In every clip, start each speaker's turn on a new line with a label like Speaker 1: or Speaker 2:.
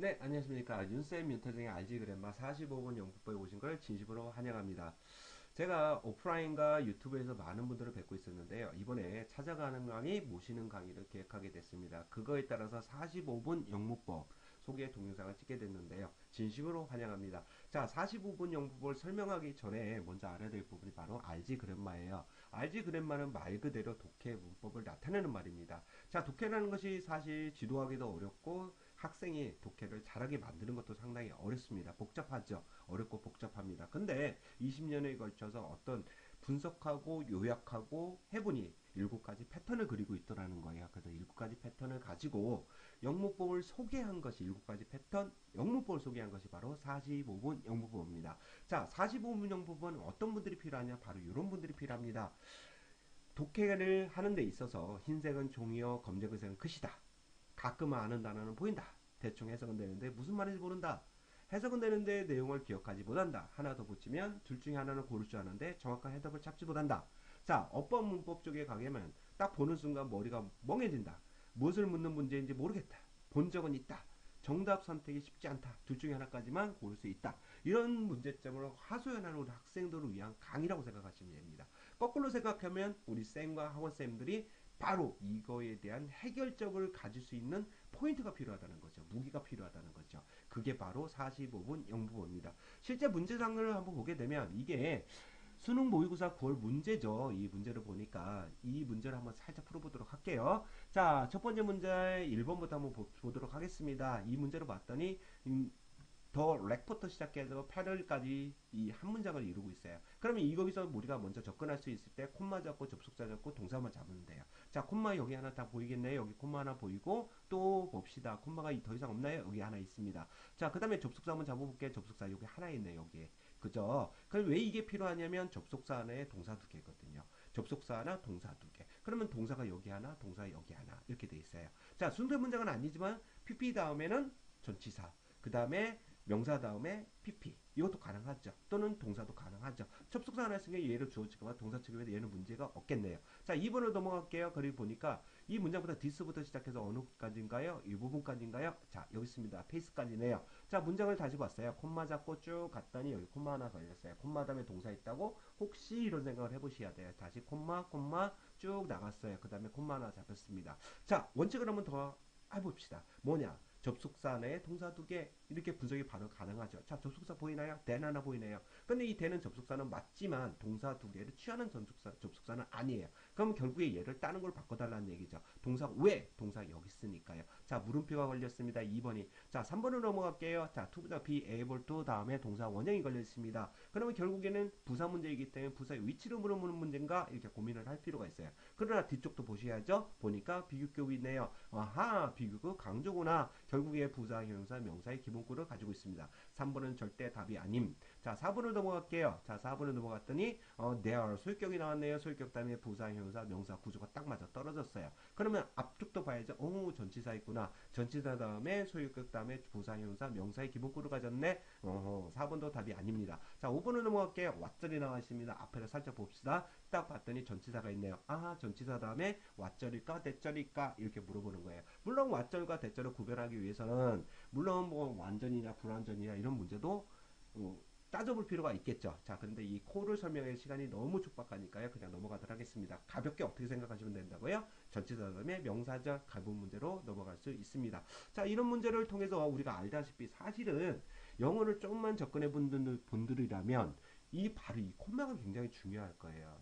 Speaker 1: 네, 안녕하십니까. 윤쌤 윤터정의 알지 그랜마 45분 영국보에 오신 걸 진심으로 환영합니다. 제가 오프라인과 유튜브에서 많은 분들을 뵙고 있었는데요. 이번에 찾아가는 강의, 모시는 강의를 계획하게 됐습니다. 그거에 따라서 45분 영문법 소개 동영상을 찍게 됐는데요. 진심으로 환영합니다. 자, 45분 영문법을 설명하기 전에 먼저 알아야 될 부분이 바로 알지 그랜마예요. 알지 그랜마는 말 그대로 독해 문법을 나타내는 말입니다. 자, 독해라는 것이 사실 지도하기도 어렵고 학생이 독해를 잘하게 만드는 것도 상당히 어렵습니다. 복잡하죠. 어렵고 복잡합니다. 근데 20년에 걸쳐서 어떤 분석하고 요약하고 해보니 일곱 가지 패턴을 그리고 있더라는 거예요. 그래서 일곱 가지 패턴을 가지고 영문법을 소개한 것이 일곱 가지 패턴, 영문법을 소개한 것이 바로 45분 영문법입니다. 자, 45분 영문법은 어떤 분들이 필요하냐? 바로 이런 분들이 필요합니다. 독해를 하는 데 있어서 흰색은 종이요, 검정색은 글씨다. 가끔 아는 단어는 보인다. 대충 해석은 되는데 무슨 말인지 모른다. 해석은 되는데 내용을 기억하지 못한다. 하나 더 붙이면 둘 중에 하나는 고를 줄 아는데 정확한 해답을 찾지 못한다. 자, 어법 문법 쪽에 가면 딱 보는 순간 머리가 멍해진다. 무엇을 묻는 문제인지 모르겠다. 본 적은 있다. 정답 선택이 쉽지 않다. 둘 중에 하나까지만 고를 수 있다. 이런 문제점을 하소연하는 우리 학생들을 위한 강의라고 생각하시면 됩니다. 거꾸로 생각하면 우리 쌤과 학원쌤들이 바로 이거에 대한 해결적을 가질 수 있는 포인트가 필요하다는 거죠. 무기가 필요하다는 거죠. 그게 바로 45분 영부입니다. 실제 문제상을 한번 보게 되면 이게 수능 모의고사 9월 문제죠. 이 문제를 보니까 이 문제를 한번 살짝 풀어보도록 할게요. 자, 첫 번째 문제 1번부터 한번 보, 도록 하겠습니다. 이 문제를 봤더니 음, 더 렉부터 시작해서 패럴까지 이 한 문장을 이루고 있어요. 그러면 이거기서 우리가 먼저 접근할 수 있을 때 콤마 잡고 접속사 잡고 동사만 잡으면 돼요. 자, 콤마 여기 하나 다 보이겠네요. 여기 콤마 하나 보이고 또 봅시다. 콤마가 더 이상 없나요? 여기 하나 있습니다. 자, 그 다음에 접속사 한번 잡아볼게요. 접속사 여기 하나 있네요. 여기에. 그죠? 그럼 왜 이게 필요하냐면 접속사 하나에 동사 두 개거든요. 접속사 하나, 동사 두 개. 그러면 동사가 여기 하나, 동사 여기 하나 이렇게 돼 있어요. 자, 순서 문장은 아니지만 PP 다음에는 전치사. 그 다음에 명사 다음에 pp 이것도 가능하죠. 또는 동사도 가능하죠. 접속사 하나 쓰면 얘를 주어지거나 동사 측면에 얘는 문제가 없겠네요. 자 2번으로 넘어갈게요. 그리고 보니까 이 문장부터 디스부터 시작해서 어느 까지인가요? 이 부분까지인가요? 자 여기 있습니다. 페이스까지네요. 자 문장을 다시 봤어요. 콤마 잡고 쭉 갔더니 여기 콤마 하나 걸렸어요. 콤마 다음에 동사 있다고 혹시 이런 생각을 해보셔야 돼요. 다시 콤마 콤마 쭉 나갔어요. 그 다음에 콤마 하나 잡혔습니다. 자 원칙을 한번 더 해봅시다. 뭐냐? 접속사 내에 동사 두 개 이렇게 분석이 바로 가능하죠. 자, 접속사 보이나요? 된 하나 보이네요. 근데 이 되는 접속사는 맞지만 동사 두 개를 취하는 접속사, 접속사는 아니에요. 그럼 결국에 얘를 따는 걸 바꿔달라는 얘기죠. 동사 왜? 동사 여기 있으니까요. 자, 물음표가 걸렸습니다. 2번이. 자, 3번으로 넘어갈게요. 자, 투부자 be able to 다음에 동사 원형이 걸렸습니다. 그러면 결국에는 부사 문제이기 때문에 부사의 위치를 물어보는 문제인가? 이렇게 고민을 할 필요가 있어요. 그러나 뒤쪽도 보셔야죠. 보니까 비교격이 있네요. 아하, 비교급 강조구나. 결국에 부사, 형용사, 명사의 기본 구를 가지고 있습니다. 3번은 절대 답이 아님. 자, 4번을 넘어갈게요. 자, 4번을 넘어갔더니 어, there 소유격이 나왔네요. 소유격 다음에 부사, 형용사, 명사 구조가 딱 맞아 떨어졌어요. 그러면 앞쪽도 봐야죠. 어, 전치사 있구나. 전치사 다음에 소유격 다음에 부사, 형용사, 명사의 기본구를 가졌네. 어허, 4번도 답이 아닙니다. 자, 5번을 넘어갈게요. 왓절이 나와 있습니다. 앞에를 살짝 봅시다. 딱 봤더니 전치사가 있네요. 아, 전치사 다음에 왓절일까, 대절일까 이렇게 물어보는 거예요. 물론 왓절과 대절을 구별하기 위해서는 물론 뭐 완전이냐 불완전이냐 이런 문제도 어, 따져볼 필요가 있겠죠. 자, 근데 이 코를 설명할 시간이 너무 촉박하니까요. 그냥 넘어가도록 하겠습니다. 가볍게 어떻게 생각하시면 된다고요? 전치사 다음에 명사절 가분 문제로 넘어갈 수 있습니다. 자, 이런 문제를 통해서 우리가 알다시피 사실은 영어를 조금만 접근해 본 분들이라면 이 바로 이 콤마가 굉장히 중요할 거예요.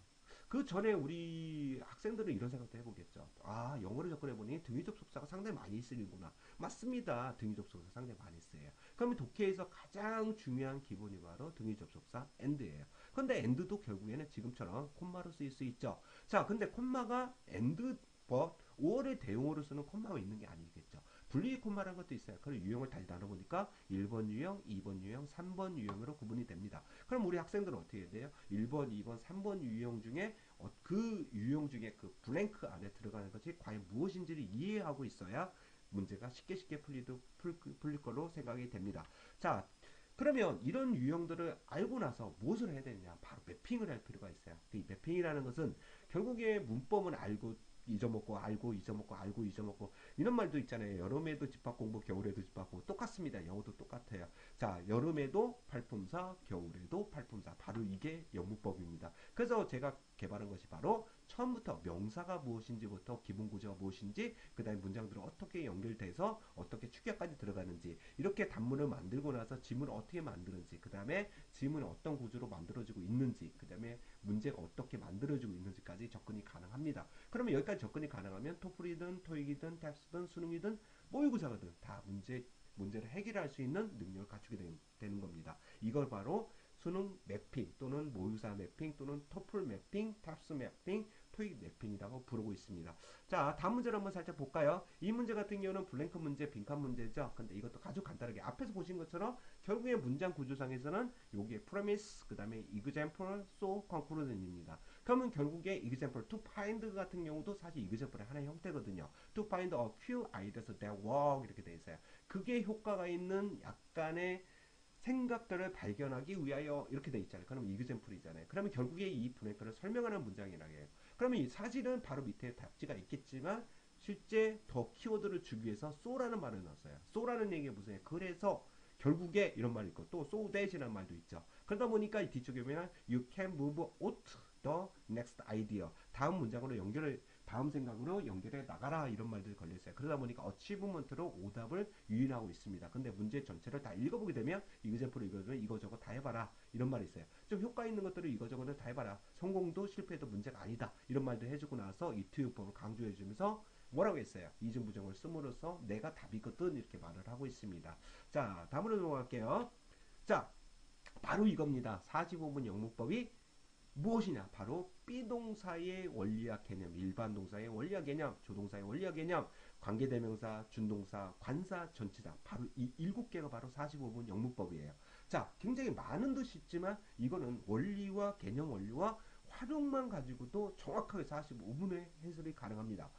Speaker 1: 그 전에 우리 학생들은 이런 생각도 해보겠죠. 아, 영어를 접근해보니 등위 접속사가 상당히 많이 쓰이구나. 맞습니다. 등위 접속사 상당히 많이 쓰여요. 그러면 독해에서 가장 중요한 기본이 바로 등위 접속사 and예요. 근데 and도 결국에는 지금처럼 콤마로 쓰일 수 있죠. 자, 근데 콤마가 and, but, or의 대용어로 쓰는 콤마가 있는 게 아니겠죠. 분리 콤마라는 것도 있어요. 그럼 유형을 다시 나눠보니까 1번 유형, 2번 유형, 3번 유형으로 구분이 됩니다. 그럼 우리 학생들은 어떻게 해야 돼요? 1번, 2번, 3번 유형 중에 어, 그 유형 중에 그 블랭크 안에 들어가는 것이 과연 무엇인지를 이해하고 있어야 문제가 쉽게 쉽게 풀리도 풀, 풀릴 걸로 생각이 됩니다. 자, 그러면 이런 유형들을 알고 나서 무엇을 해야 되느냐? 바로 매핑을 할 필요가 있어요. 이 매핑이라는 것은 결국에 문법은 알고 잊어먹고 알고 잊어먹고 알고 잊어먹고 이런 말도 있잖아요. 여름에도 집합 공부, 겨울에도 집합 공부 똑같습니다. 영어도 똑같아요. 자, 여름에도 팔품사, 겨울에도 팔품사. 바로 이게 영문법입니다. 그래서 제가 개발한 것이 바로 처음부터 명사가 무엇인지부터 기본 구조가 무엇인지 그 다음에 문장들은 어떻게 연결돼서 어떻게 축약까지 들어가는지 이렇게 단문을 만들고 나서 지문을 어떻게 만드는지 그 다음에 지문이 어떤 구조로 만들어지고 있는지 그 다음에 문제가 어떻게 만들어지고 있는지까지 접근이 가능합니다. 그러면 여기까지 접근이 가능하면 토플이든 토익이든 탭스든 수능이든 모의고사거든 다 문제 문제를 해결할 수 있는 능력을 갖추게 되 는 겁니다. 이걸 바로 수능 매핑 또는 모의고사 매핑 또는 토플 매핑, 탑스 매핑, 토익 매핑이라고 부르고 있습니다. 자, 다음 문제를 한번 살짝 볼까요? 이 문제 같은 경우는 블랭크 문제, 빈칸 문제죠. 근데 이것도 아주 간단하게 앞에서 보신 것처럼 결국에 문장 구조상에서는 요게 premise, 그 다음에 example, so, conclusion입니다. 그러면 결국에 example, to find 같은 경우도 사실 example의 하나의 형태거든요. to find a few ideas that work 이렇게 돼 있어요. 그게 효과가 있는 약간의 생각들을 발견하기 위하여 이렇게 돼 있잖아요. 그럼 이그젠플이잖아요. 그러면 결국에 이 브레이크를 설명하는 문장이라고 해요. 그러면 사실은 바로 밑에 답지가 있겠지만 실제 더 키워드를 주기 위해서 so라는 말을 넣었어요. so라는 얘기가 무슨 얘기예요? 그래서 결국에 이런 말이 있고 또 so that이라는 말도 있죠. 그러다 보니까 이 뒤쪽에 보면 you can move out the next idea 다음 문장으로 연결을 다음 생각으로 연결해 나가라 이런 말들이 걸려 있어요. 그러다 보니까 어치브먼트로 오답을 유인하고 있습니다. 근데 문제 전체를 다 읽어보게 되면 이그젠플을 읽어주면 이거저거 다 해봐라 이런 말이 있어요. 좀 효과 있는 것들을 이거저거는 다 해봐라. 성공도 실패도 문제가 아니다 이런 말도 해주고 나서 이 투유법을 강조해 주면서 뭐라고 했어요? 이중 부정을 씀으로써 내가 답이거든 이렇게 말을 하고 있습니다. 자 다음으로 넘어갈게요. 자 바로 이겁니다. 45분 영문법이 무엇이냐? 바로 비동사의 원리학 개념, 일반 동사의 원리학 개념, 조동사의 원리학 개념, 관계대명사, 준동사, 관사, 전치사. 바로 이 일곱 개가 바로 45분 영문법이에요. 자, 굉장히 많은 듯이 있지만 이거는 원리와 개념 원리와 활용만 가지고도 정확하게 45분의 해설이 가능합니다.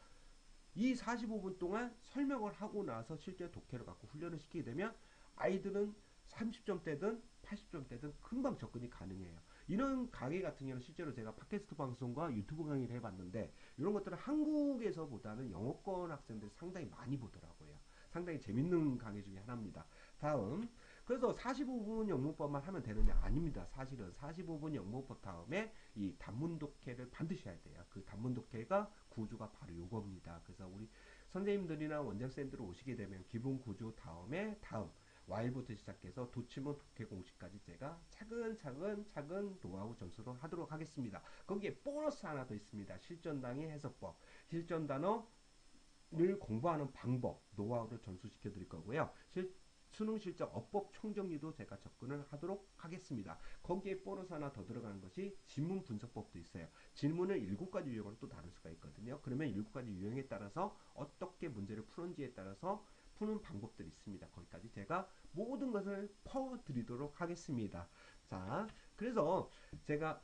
Speaker 1: 이 45분 동안 설명을 하고 나서 실제 독해를 갖고 훈련을 시키게 되면 아이들은 30점대든 80점대든 금방 접근이 가능해요. 이런 강의 같은 경우는 실제로 제가 팟캐스트 방송과 유튜브 강의를 해봤는데 이런 것들은 한국에서보다는 영어권 학생들이 상당히 많이 보더라고요. 상당히 재밌는 강의 중에 하나입니다. 다음 그래서 45분 영문법만 하면 되느냐 아닙니다. 사실은 45분 영문법 다음에 이 단문 독해를 반드시 해야 돼요. 그 단문 독해가 구조가 바로 요겁니다. 그래서 우리 선생님들이나 원장쌤들 오시게 되면 기본 구조 다음에 다음 Y부터 시작해서 도치문 독해 공식까지 제가 차근차근 차근 노하우 전수를 하도록 하겠습니다. 거기에 보너스 하나 더 있습니다. 실전당의 해석법, 실전 단어를 공부하는 방법, 노하우를 전수시켜 드릴 거고요. 실, 수능 실적 어법 총정리도 제가 접근을 하도록 하겠습니다. 거기에 보너스 하나 더 들어가는 것이 지문 분석법도 있어요. 질문을 7가지 유형으로 또 다룰 수가 있거든요. 그러면 7가지 유형에 따라서 어떻게 문제를 푸는지에 따라서 푸는 방법들이 있습니다. 거기까지 제가 모든 것을 퍼드리도록 하겠습니다. 자, 그래서 제가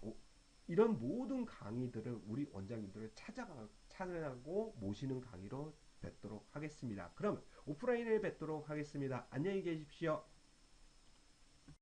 Speaker 1: 이런 모든 강의들을 우리 원장님들을 찾아가, 찾아가고 모시는 강의로 뵙도록 하겠습니다. 그럼 오프라인에 뵙도록 하겠습니다. 안녕히 계십시오.